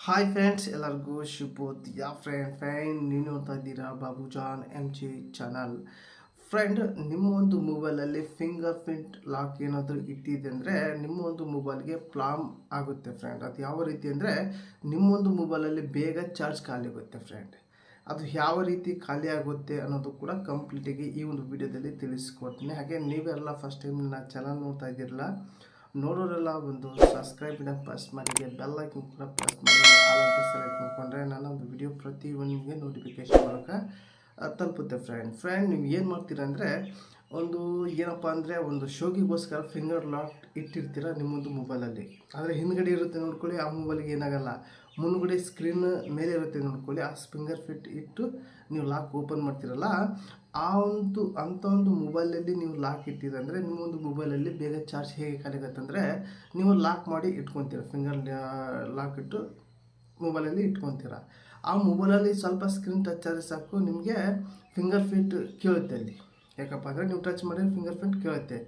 Hi friends ಎಲ್ಲರಿಗೂ ಶುಭೋತ್ ಯಾ friend friend ನೀನು ನೋಡ್ತಾ ಇದ್ದೀರಾ? Babu John M G channel friend ನಿಮ್ಮ ಒಂದು ಮೊಬೈಲಲ್ಲಿ ಫಿಂಗರ್ ಪ್ರಿಂಟ್ ಲಾಕ್ ಏನಾದರೂ ಇಟ್ಟಿದೆ ಅಂದರೆ ನಿಮ್ಮ ಒಂದು ಮೊಬೈಲ್ಗೆ ಪ್ಲಾಮ್ ಆಗುತ್ತೆ ಫ್ರೆಂಡ್ ಅದು ಯಾವ ರೀತಿ ಅಂದರೆ ನಿಮ್ಮೊಂದು ಮೊಬೈಲಲ್ಲಿ ಬೇಗ ಚಾರ್ಜ್ ಖಾಲಿ ಆಗುತ್ತೆ ಫ್ರೆಂಡ್ ಅದು ಯಾವ ರೀತಿ ಖಾಲಿ ಆಗುತ್ತೆ ಅನ್ನೋದು ಕೂಡ ಕಂಪ್ಲೀಟಾಗಿ ಈ ಒಂದು ವಿಡಿಯೋದಲ್ಲಿ ತಿಳಿಸ್ಕೊಡ್ತೀನಿ. ಹಾಗೆ ನೀವೆಲ್ಲ ಫಸ್ಟ್ ಟೈಮ್ ನನ್ನ ಚಾನಲ್ ನೋಡ್ತಾ ಇದ್ದೀರಲ್ಲ ನೋಡೋರೆಲ್ಲ ಒಂದು ಸಬ್ಸ್ಕ್ರೈಬ್ ಬಟನ್ ಪ್ರೆಸ್ ಮಾಡಿ ಬೆಲ್ ಐಕನ್ ಕೂಡ ಪ್ರೆಸ್ ಮಾಡಿ ಆಲಂತ ಸೆಲೆಕ್ಟ್ ಮಾಡ್ಕೊಂಡ್ರೆ ನಾನು ಒಂದು ವಿಡಿಯೋ ಪ್ರತಿ ಒಂದು ನೋಟಿಫಿಕೇಶನ್ ಮೂಲಕ ತಲುಪುತ್ತೆ ಫ್ರೆಂಡ್ ಫ್ರೆಂಡ್ ನೀವು ಏನು ಮಾಡ್ತೀರಾ ಅಂದರೆ ಒಂದು ಏನಪ್ಪ ಅಂದರೆ ಒಂದು ಶೋಗಿಗೋಸ್ಕರ ಫಿಂಗರ್ ಲಾಕ್ ಇಟ್ಟಿರ್ತೀರ ನಿಮ್ಮೊಂದು ಮೊಬೈಲಲ್ಲಿ ಆದರೆ ಹಿಂದ್ಗಡೆ ಇರುತ್ತೆ ನೋಡ್ಕೊಳ್ಳಿ, ಆ ಮೊಬೈಲ್ಗೆ ಏನಾಗಲ್ಲ. ಮುಂದ್ಗಡೆ ಸ್ಕ್ರೀನ್ ಮೇಲೆ ಇರುತ್ತೆ ನೋಡ್ಕೊಳ್ಳಿ, ಆ ಫಿಂಗರ್ ಫಿಟ್ ಇಟ್ಟು ನೀವು ಲಾಕ್ ಓಪನ್ ಮಾಡ್ತೀರಲ್ಲ, ಆ ಒಂದು ಅಂಥ ಒಂದು ಮೊಬೈಲಲ್ಲಿ ನೀವು ಲಾಕ್ ಇಟ್ಟಿದ್ದಂದರೆ, ನಿಮ್ಮೊಂದು ಮೊಬೈಲಲ್ಲಿ ಬೇಗ ಚಾರ್ಜ್ ಹೇಗೆ ಕಲಿಗತ್ತಂದರೆ ನೀವು ಲಾಕ್ ಮಾಡಿ ಇಟ್ಕೊತೀರ ಫಿಂಗರ್ ಲಾಕ್ ಇಟ್ಟು ಮೊಬೈಲಲ್ಲಿ ಇಟ್ಕೊತೀರ. ಆ ಮೊಬೈಲಲ್ಲಿ ಸ್ವಲ್ಪ ಸ್ಕ್ರೀನ್ ಟಚ್ ಆದರೆ ಸಾಕು, ನಿಮಗೆ ಫಿಂಗರ್ ಫಿಟ್ ಕೇಳುತ್ತೆ ಅಲ್ಲಿ. ಯಾಕಪ್ಪ ಅಂದರೆ ನೀವು ಟಚ್ ಮಾಡಿದ್ರೆ ಫಿಂಗರ್ ಪ್ರಿಂಟ್ ಕೇಳುತ್ತೆ.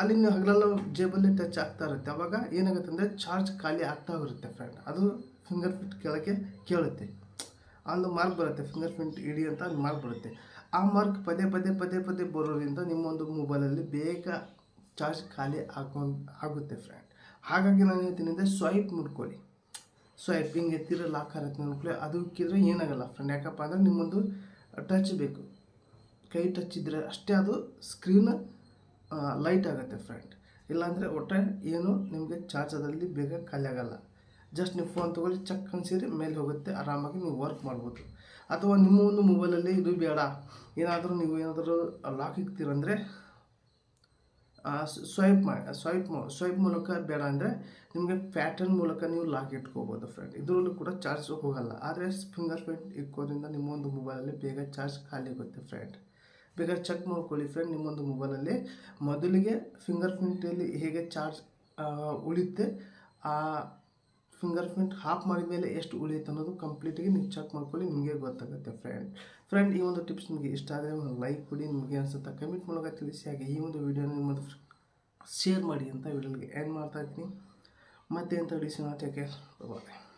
ಅಲ್ಲಿ ನೀವು ಹಗಲೆಲ್ಲ ಜೇಬಲ್ಲಿ ಟಚ್ ಆಗ್ತಾ ಇರುತ್ತೆ. ಅವಾಗ ಏನಾಗುತ್ತೆ ಅಂದರೆ ಚಾರ್ಜ್ ಖಾಲಿ ಆಗ್ತಾ ಇರುತ್ತೆ ಫ್ರೆಂಡ್ ಅದು ಫಿಂಗರ್ ಪ್ರಿಂಟ್ ಕೇಳೋಕ್ಕೆ ಕೇಳುತ್ತೆ. ಅಲ್ಲಿ ಮಾರ್ಕ್ ಬರುತ್ತೆ ಫಿಂಗರ್ ಪ್ರಿಂಟ್ ಇಡಿ ಅಂತ ಒಂದು ಮಾರ್ಕ್ ಬರುತ್ತೆ. ಆ ಮಾರ್ಕ್ ಪದೇ ಪದೇ ಪದೇ ಪದೇ ಬರೋದ್ರಿಂದ ನಿಮ್ಮೊಂದು ಮೊಬೈಲಲ್ಲಿ ಬೇಗ ಚಾರ್ಜ್ ಖಾಲಿ ಆಗೊಂಡು ಆಗುತ್ತೆ ಫ್ರೆಂಡ್ ಹಾಗಾಗಿ ನಾನು ಹೇಳ್ತೀನಿ ಅಂದರೆ ಸ್ವೈಪ್ ನೋಡ್ಕೊಳ್ಳಿ. ಸ್ವೈಪ್ ಹಿಂಗೆ ಎತ್ತಿರೋ ಲಾಕ್ ಆಗುತ್ತೆ ನೋಡ್ಕೊಳ್ಳಿ ಅದು ಇಕ್ಕಿದ್ರೆ ಏನಾಗಲ್ಲ ಫ್ರೆಂಡ್ ಯಾಕಪ್ಪ ಅಂದರೆ ನಿಮ್ಮೊಂದು ಟಚ್ ಬೇಕು. ಕೈ ಟಚ್ ಇದ್ದರೆ ಅಷ್ಟೇ ಅದು ಸ್ಕ್ರೀನ್ ಲೈಟ್ ಆಗುತ್ತೆ ಫ್ರೆಂಡ್ ಇಲ್ಲಾಂದರೆ ಒಟ್ಟೆ ಏನು ನಿಮಗೆ ಚಾರ್ಜ್ ಅದರಲ್ಲಿ ಬೇಗ ಖಾಲಿ ಜಸ್ಟ್ ನೀವು ಫೋನ್ ತೊಗೊಳ್ಳಿ ಚಕ್ ಅನ್ಸಿರಿ ಮೇಲೆ ಹೋಗುತ್ತೆ, ಆರಾಮಾಗಿ ನೀವು ವರ್ಕ್ ಮಾಡ್ಬೋದು. ಅಥವಾ ನಿಮ್ಮ ಒಂದು ಮೊಬೈಲಲ್ಲಿ ಇದು ಬೇಡ, ಏನಾದರೂ ನೀವು ಏನಾದರೂ ಲಾಕ್ ಇಕ್ತೀರಂದರೆ ಸ್ವೈಪ್ ಮಾಡಿ ಸ್ವೈಪ್ ಸ್ವೈಪ್ ಮೂಲಕ ಬೇಡ ಅಂದರೆ ನಿಮಗೆ ಪ್ಯಾಟರ್ನ್ ಮೂಲಕ ನೀವು ಲಾಕ್ ಇಟ್ಕೋಬೋದು ಫ್ರೆಂಡ್ ಇದರಲ್ಲೂ ಕೂಡ ಚಾರ್ಜ್ ಹೋಗಲ್ಲ. ಆದರೆ ಫಿಂಗರ್ ಪ್ರಿಂಟ್ ಇಕ್ಕೋದ್ರಿಂದ ನಿಮ್ಮೊಂದು ಮೊಬೈಲಲ್ಲಿ ಬೇಗ ಚಾರ್ಜ್ ಖಾಲಿ ಆಗುತ್ತೆ ಫ್ರೆಂಡ್ ಬೇಕಾದ್ರೆ ಚೆಕ್ ಮಾಡ್ಕೊಳ್ಳಿ ಫ್ರೆಂಡ್ ನಿಮ್ಮೊಂದು ಮೊಬೈಲಲ್ಲಿ ಮೊದಲಿಗೆ ಫಿಂಗರ್ ಪ್ರಿಂಟಲ್ಲಿ ಹೇಗೆ ಚಾರ್ಜ್ ಉಳಿಯುತ್ತೆ, ಆ ಫಿಂಗರ್ ಪ್ರಿಂಟ್ ಹಾಫ್ ಮಾಡಿದ ಮೇಲೆ ಎಷ್ಟು ಉಳಿಯುತ್ತೆ ಅನ್ನೋದು ಕಂಪ್ಲೀಟಾಗಿ ನೀವು ಚೆಕ್ ಮಾಡ್ಕೊಳ್ಳಿ, ನಿಮಗೆ ಗೊತ್ತಾಗುತ್ತೆ ಫ್ರೆಂಡ್ ಫ್ರೆಂಡ್ ಈ ಒಂದು ಟಿಪ್ಸ್ ನಿಮಗೆ ಇಷ್ಟ ಆದರೆ ಲೈಕ್ ಕೊಡಿ, ನಿಮಗೆ ಅನಿಸುತ್ತಾ ಕಮೆಂಟ್ ಮೂಲಕ ತಿಳಿಸಿ. ಹಾಗೆ ಈ ಒಂದು ವಿಡಿಯೋನ ನಿಮ್ಮದು ಶೇರ್ ಮಾಡಿ ಅಂತ ವಿಡಿಯೋಗೆ ಎಂಡ್ ಮಾಡ್ತಾ ಇದ್ದೀನಿ. ಮತ್ತೆ ಅಂತ ಡಿಸಿನ ಟೇಕ್ ಕೇರ್ ಬಾಯ್